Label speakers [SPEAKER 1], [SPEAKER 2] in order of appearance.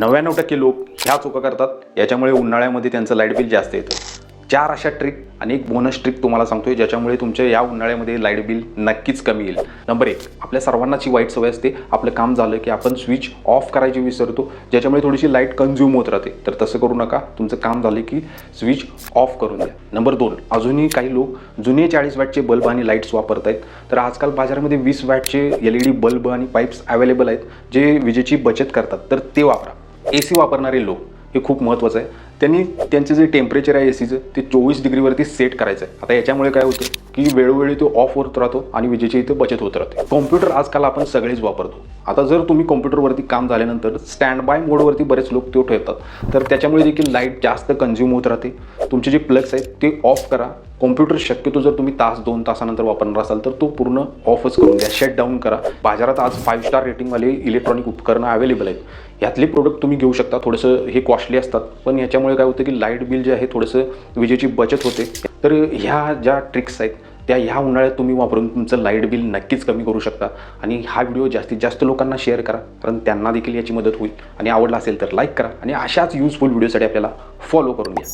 [SPEAKER 1] नव्याण्णव टक्के लोक ह्या चुका करतात. याच्यामुळे उन्हाळ्यामध्ये त्यांचं लाइट बिल जास्त येतं. चार अशा ट्रिक आणि एक बोनस ट्रिक तुम्हाला सांगतोय ज्याच्यामुळे तुमच्या या उन्हाळ्यामध्ये लाइट बिल नक्कीच कमी येईल. नंबर एक आपल्या सर्वांनाची वाईट सवय असते. आपलं काम झालं की आपण स्विच ऑफ करायची विसरतो ज्याच्यामुळे थोडीशी लाइट कन्झ्युम होत राहते. तर तसं करू नका. तुमचं काम झालं की स्विच ऑफ करून द्या. नंबर दोन अजूनही काही लोक जुने चाळीस वॅटचे बल्ब आणि लाईट्स वापरत आहेत तर आजकाल बाजारामध्ये वीस वॅटचे एल ई डी बल्ब आणि पाईप्स अवेलेबल आहेत जे विजेची बचत करतात. तर ते वापरा. ए सी वापरणारे लोक हे खूप महत्त्वाचं आहे. त्यांनी त्यांचे जे टेम्परेचर आहे ए सीचं ते चोवीस डिग्रीवरती सेट करायचं आहे आता याच्यामुळे काय होतं की वेळोवेळी तो ऑफ होत राहतो आणि विजेची इथे बचत होत राहते. कॉम्प्युटर आजकाल आपण सगळेच वापरतो. आता जर तुम्ही कॉम्प्युटरवरती काम झाल्यानंतर स्टँड बाय मोडवरती बरेच लोक तो ठेवतात. तर त्याच्यामुळे देखील लाइट जास्त कन्झ्युम होत राहते. तुमचे जे प्लग्स आहेत ते ऑफ करा. कॉम्प्युटर शक्यतो जर तुम्ही तास दोन तासानंतर वापरणार असाल तर तो पूर्ण ऑफच करून द्या. शट डाऊन करा. बाजारात आज फाईव्ह स्टार रेटिंगवाले इलेक्ट्रॉनिक उपकरणं अवेलेबल आहेत. यातले प्रोडक्ट तुम्ही घेऊ शकता. थोडंसं हे कॉस्टली असतात. पण याच्यामुळे काय होतं की लाइट बिल जे आहे थोडंसं विजेची बचत होते. तर ह्या ज्या ट्रिक्स आहेत त्या ह्या उन्हाळ्यात तुम्ही वापरून तुमचं लाइट बिल नक्कीच कमी करू शकता. आणि हा व्हिडिओ जास्तीत जास्त लोकांना शेअर करा कारण त्यांना देखील याची मदत होईल. आणि आवडला असेल तर लाईक करा आणि अशाच युजफुल व्हिडिओसाठी आपल्याला फॉलो करून घ्या.